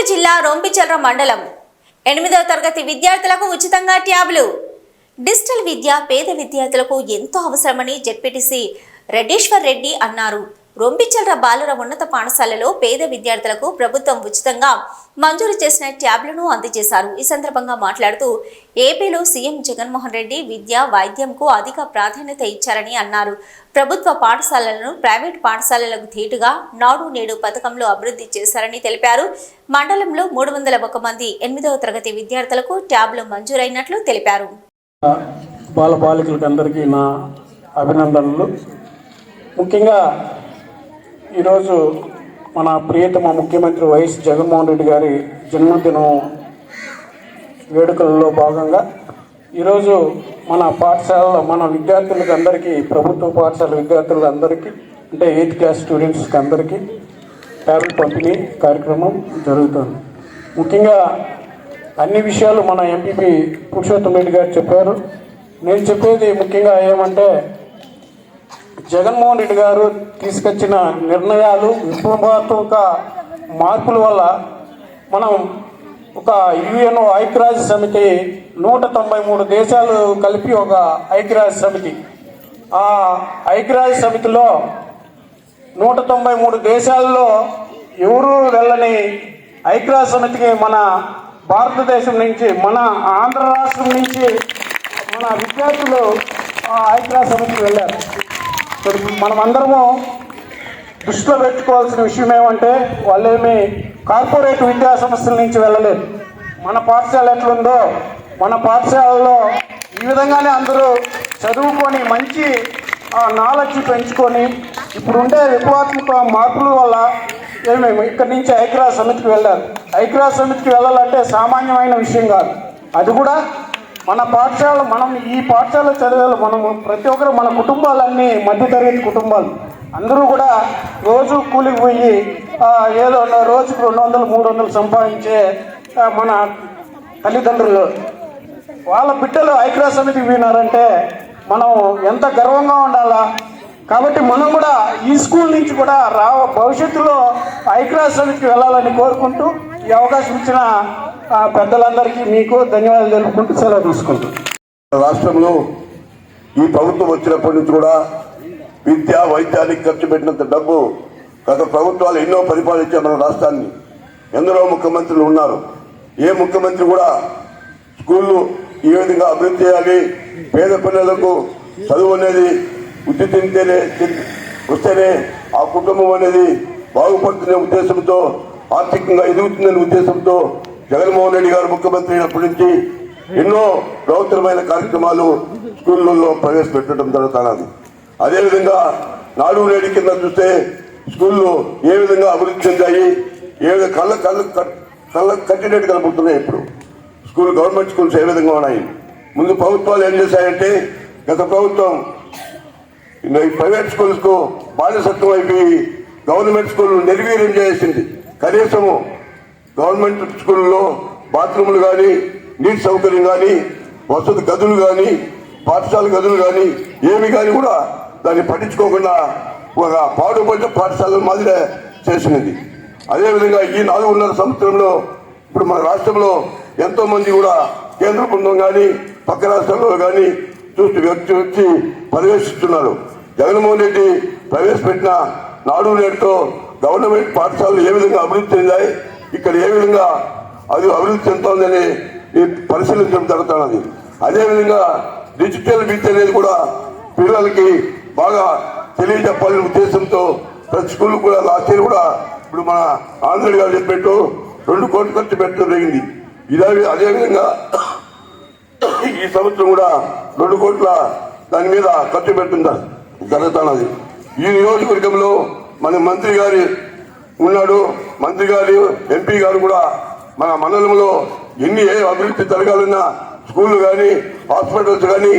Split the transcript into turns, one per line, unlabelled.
గుంటూరు జిల్లా రొంపిచల్ర మండలం. ఎనిమిదవ తరగతి విద్యార్థులకు ఉచితంగా ట్యాబ్లు. డిజిటల్ విద్య పేద విద్యార్థులకు ఎంతో అవసరమని జెడ్పీటీసీ రెడ్డీశ్వర్ రెడ్డి అన్నారు. రొంపిచల్ర బాలుర ఉన్నత పాఠశాలలో పేద విద్యార్థులకు ప్రభుత్వం ఉచితంగా మంజూరు చేసిన ట్యాబ్లను అందజేశారు. ఈ సందర్భంగా మాట్లాడుతూ ఏపీలో సీఎం జగన్మోహన్ రెడ్డి విద్య వైద్యంకు అధిక ప్రాధాన్యత ఇచ్చారని అన్నారు. ప్రభుత్వ పాఠశాలలను ప్రైవేట్ పాఠశాలలకు ధీటుగా నాడు నేడు పథకంలో అభివృద్ధి చేశారని తెలిపారు. మండలంలో మూడు వందల ఒక మంది ఎనిమిదవ తరగతి విద్యార్థులకు ట్యాబ్లు మంజూరైనట్లు తెలిపారు.
బాల బాలికలకు అందరికీ నా అభినందనలు. ముఖ్యంగా ఈరోజు మన ప్రియతమ ముఖ్యమంత్రి వైఎస్ జగన్మోహన్ రెడ్డి గారి జన్మదినం వేడుకలలో భాగంగా ఈరోజు మన పాఠశాలలో మన విద్యార్థులకు అందరికీ ప్రభుత్వ పాఠశాల విద్యార్థులకు అందరికీ అంటే ఎయిత్ క్లాస్ స్టూడెంట్స్కి అందరికీ ట్యాబ్లెట్ పంపిణీ కార్యక్రమం జరుగుతుంది. ముఖ్యంగా అన్ని విషయాలు మన ఎంపీపీ పురుషోత్తం రెడ్డి గారు చెప్పారు. నేను చెప్పేది ముఖ్యంగా ఏమంటే జగన్మోహన్ రెడ్డి గారు తీసుకొచ్చిన నిర్ణయాలు విప్లవాత్మక మార్పుల వల్ల మనం ఒక యుఎన్ ఐక్యరాజ్య సమితి నూట తొంభై మూడు దేశాలు కలిపి ఒక ఐక్యరాజ్య సమితి. ఆ ఐక్యరాజ్య సమితిలో నూట తొంభై మూడు దేశాల్లో ఎవరు వెళ్ళని ఐక్యరాజ్య సమితికి మన భారతదేశం నుంచి మన ఆంధ్ర రాష్ట్రం నుంచి మన విద్యార్థులు ఆ ఐక్యరాజ్య సమితికి వెళ్ళారు. మనమందరము దృష్టిలో పెట్టుకోవాల్సిన విషయం ఏమంటే వాళ్ళేమి కార్పొరేట్ విద్యా సంస్థల నుంచి వెళ్ళలేదు. మన పాఠశాల ఎట్లుందో మన పాఠశాలలో ఈ విధంగానే అందరూ చదువుకొని మంచి నాలెడ్జ్ పెంచుకొని ఇప్పుడు ఉండే విప్లవాత్మక మార్పుల వల్ల ఏమేమి ఇక్కడి నుంచి ఐక్యరాజ్య సమితికి వెళ్ళారు. ఐక్యరాజ్య సమితికి వెళ్ళాలంటే సామాన్యమైన విషయం కాదు. అది కూడా మన పాఠశాల మనం ఈ పాఠశాల చదివేలు మనము ప్రతి ఒక్కరు మన కుటుంబాలన్నీ మధ్యతరగతి కుటుంబాలు. అందరూ కూడా రోజు కూలికి పోయి ఏదో రోజుకు రెండు వందలు మూడు వందలు సంపాదించే మన తల్లిదండ్రులు. వాళ్ళ బిడ్డలు ఐక్యరాజ్య సమితికి పోయినారంటే మనం ఎంత గర్వంగా ఉండాలా? కాబట్టి మనం కూడా ఈ స్కూల్ నుంచి కూడా రావ భవిష్యత్తులో ఐక్యరాజ్య సమితికి వెళ్ళాలని కోరుకుంటూ ఈ అవకాశం ఇచ్చిన పెద్దలందరికీ మీకు ధన్యవాదాలు తెలుపుకుంటూ సెలవు తీసుకుంటాం.
రాష్ట్రంలో ఈ ప్రభుత్వం వచ్చినప్పటి నుంచి కూడా విద్య వైద్యానికి ఖర్చు పెట్టినంత డబ్బు గత ప్రభుత్వాలు ఎన్నో పరిపాలించారు మన రాష్ట్రాన్ని. ఎందరో ముఖ్యమంత్రులు ఉన్నారు? ఏ ముఖ్యమంత్రి కూడా స్కూళ్ళు ఏ విధంగా అభివృద్ధి చేయాలి పేద పిల్లలకు చదువు అనేది బుద్ధి తింటేనే వస్తేనే ఆ కుటుంబం అనేది బాగుపడుతున్న ఉద్దేశంతో ఆర్థికంగా ఎదుగుతుందనే ఉద్దేశంతో జగన్మోహన్ రెడ్డి గారు ముఖ్యమంత్రి అయినప్పటి నుంచి ఎన్నో బృహత్తరమైన కార్యక్రమాలు స్కూళ్ళల్లో ప్రవేశపెట్టడం జరుగుతున్నది అదేవిధంగా నాడు నేడు కింద చూస్తే స్కూళ్ళు ఏ విధంగా అభివృద్ధి చెందాయి ఏ విధంగా కళ్ళ కళ్ళ కళ్ళ కట్టినట్టు కనబడుతున్నాయి ఇప్పుడు. స్కూల్ గవర్నమెంట్ స్కూల్స్ ఏ విధంగా ఉన్నాయి? ముందు ప్రభుత్వాలు ఏం చేశాయంటే గత ప్రభుత్వం ఈ ప్రైవేట్ స్కూల్స్కు బానిసత్వం అయిపోయి గవర్నమెంట్ స్కూల్ నిర్వీర్యం చేసింది? కనీసము గవర్నమెంట్ స్కూల్లో బాత్రూములు కానీ నీటి సౌకర్యం కానీ వసతి గదులు కానీ పాఠశాల గదులు కానీ ఏమి కానీ కూడా దాన్ని పట్టించుకోకుండా ఒక పాడుపడ్డ పాఠశాల మాదిరే చేసినది. అదేవిధంగా ఈ నాలుగున్నర సంవత్సరంలో ఇప్పుడు మన రాష్ట్రంలో ఎంతో మంది కూడా కేంద్ర బృందం కానీ పక్క రాష్ట్రాల్లో కానీ చూసి వ్యక్తి వచ్చి పర్యవేక్షిస్తున్నారు జగన్మోహన్ రెడ్డి ప్రవేశపెట్టిన నాడు నేటితో గవర్నమెంట్ పాఠశాలలు ఏ విధంగా అభివృద్ధి చెందాయి ఇక్కడ ఏ విధంగా అది అభివృద్ధి చెందుతోందని ఈ పరిశీలించడం జరుగుతున్నది. అదేవిధంగా డిజిటల్ విద్య అనేది కూడా పిల్లలకి బాగా తెలియజెప్పాలనే ఉద్దేశంతో ప్రతి స్కూల్ కూడా లాస్ట్ ఇయర్ కూడా ఇప్పుడు మన ఆంధ్ర గారు చెప్పినట్టు రెండు కోట్లు ఖర్చు పెట్టడం జరిగింది. ఇదే అదేవిధంగా ఈ సంవత్సరం కూడా రెండు కోట్ల దాని మీద ఖర్చు పెట్టడం జరుగుతున్నది. ఈ నియోజకవర్గంలో మన మంత్రి గారి ఉన్నాడు. మంత్రి గారు ఎంపీ గారు కూడా మన మండలంలో ఎన్ని ఏ అభివృద్ధి జరగాలన్నా స్కూళ్ళు కానీ హాస్పిటల్స్ కానీ